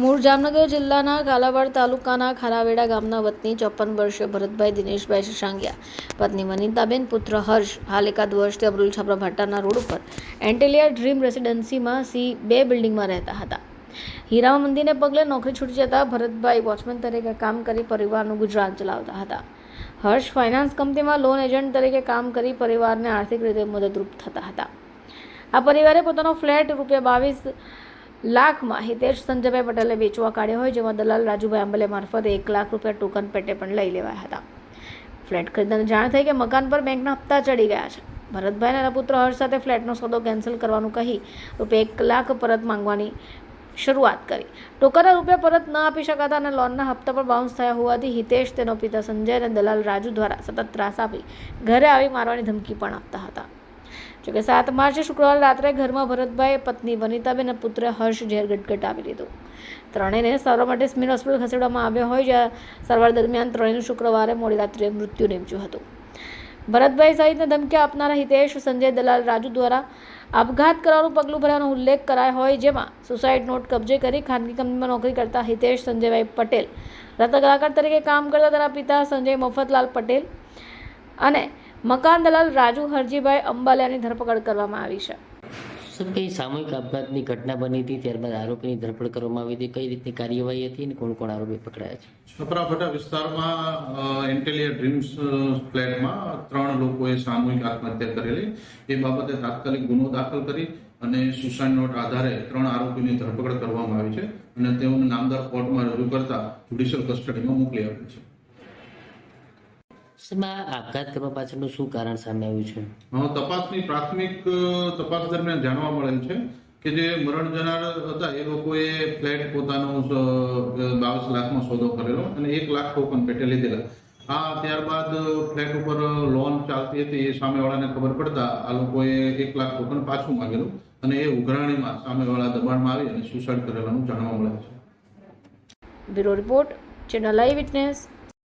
મૂળ જામનગર જિલ્લાના કાલાવાડ તાલુકાના ખારાવેડા ગામના વતની ચોપન વર્ષીય ભરતભાઈ દિનેશભાઈ શશાંગિયા, પત્ની વનિતાબેન, પુત્ર હર્ષ, હાલ એકાદ વર્ષથી અબ્દુલ છાપરા ભાટાના રોડ ઉપર એન્ટેલિયા ડ્રીમ રેસિડેન્સીમાં સી બે બિલ્ડિંગમાં રહેતા હતા. હીરામાં મંદિરને પગલે નોકરી છૂટી જતા ભરતભાઈ વોચમેન તરીકે કામ કરી પરિવારનું ગુજરાન ચલાવતા હતા. હર્ષ ફાઇનાન્સ કંપનીમાં લોન એજન્ટ તરીકે કામ કરી પરિવારને આર્થિક રીતે મદદરૂપ થતા હતા. આ પરિવારે પોતાનો ફ્લેટ રૂપિયા બાવીસ લાખમાં હિતેશ સંજયભાઈ પટેલે વેચવા કાઢ્યો હોય, જેમાં દલાલ રાજુભાઈ આંબલે મારફતે એક લાખ રૂપિયા ટોકન પેટે પણ લઈ લેવાયા હતા. ફ્લેટ ખરીદવાની જાણ થઈ કે મકાન પર બેંકના હપ્તા ચડી ગયા છે. ભરતભાઈ અને પુત્ર હર્ષ સાથે ફ્લેટનો સોદો કેન્સલ કરવાનું કહી રૂપિયા એક લાખ પરત માંગવાની શરૂઆત કરી. ટોકનના રૂપિયા પરત ન આપી શકાતા અને લોનના હપ્તા પર બાઉન્સ થયા હોવાથી હિતેશ તેનો પિતા સંજય અને દલાલ રાજુ દ્વારા સતત ત્રાસ આપી ઘરે આવી મારવાની ધમકી પણ આપતા હતા. જોકે સાત માર્ચે શુક્રવાર રાત્રે ઘરમાં ભરતભાઈ પત્ની વનિતાબેન અને પુત્ર હર્ષ ઝેર ગટગટ આપી લીધું. ત્રણેયને સારવાર માટે સ્મિન હોસ્પિટલ ખસેડવામાં આવ્યા હોય, જ્યાં સારવાર દરમિયાન ત્રણેયનું શુક્રવારે મોડી રાત્રે મૃત્યુ નિપજ્યું હતું. ભરતભાઈ સહિતને ધમકી આપનારા હિતેશ, સંજય દલાલ, રાજુ દ્વારા આપઘાત કરવાનું પગલું ભરવાનો ઉલ્લેખ કરાયો હોય, જેમાં સુસાઇડ નોટ કબજે કરી ખાનગી કંપનીમાં નોકરી કરતા હિતેશ, સંજયભાઈ પટેલ, રત્ન કલાકાર તરીકે કામ કરતા તેના પિતા સંજય મફતલાલ પટેલ અને મકાન દલાલ રાજુ હરજીભાઈ અંબાલિયાની ધરપકડ કરવામાં આવી છે. સર કઈ સામૂહિક આપઘાતની ઘટના બની હતી? ત્યારબાદ આરોપીની ધરપકડ કરવામાં આવી હતી. કઈ રીતની કાર્યવાહી હતી અને કોણ કોણ આરોપી પકડાયા છે? છપરાફટા વિસ્તારમાં એન્ટેલિયા ડ્રીમ્સ ફ્લેટમાં ત્રણ લોકોએ સામૂહિક આત્મહત્યા કરેલી. એ બાબતે તાત્કાલિક ગુનો દાખલ કરી અને સુસાઇડ નોટ આધારે ત્રણ આરોપીની ધરપકડ કરવામાં આવી છે અને તેઓને નામદાર કોર્ટમાં રજૂ કરતા જ્યુડિશિયલ કસ્ટડીમાં મોકલી આપી છે. આપઘાત કરવા પાછળનું શું કારણ સામે આવ્યું છે? તપાસની પ્રાથમિક તપાસ દરમિયાન જાણવા મળેલ છે કે જે મરણ જનાર હતા એ લોકોએ ફ્લેટ પોતાનો બાવીસ લાખમાં સોદો કરેલો અને એક લાખ ટોકન પેટે લીધેલા. આ ત્યારબાદ ફ્લેટ ઉપર લોન ચાલતી હતી એ સામેવાળાને ખબર પડતા આ લોકોએ એક લાખ ટોકન પાછું માંગેલું અને એ ઉઘરાણીમાં સામેવાળા દબાણમાં આવી અને સુસાઇડ કરેલાનું જાણવા મળે છે. Bureau report channel eyewitness.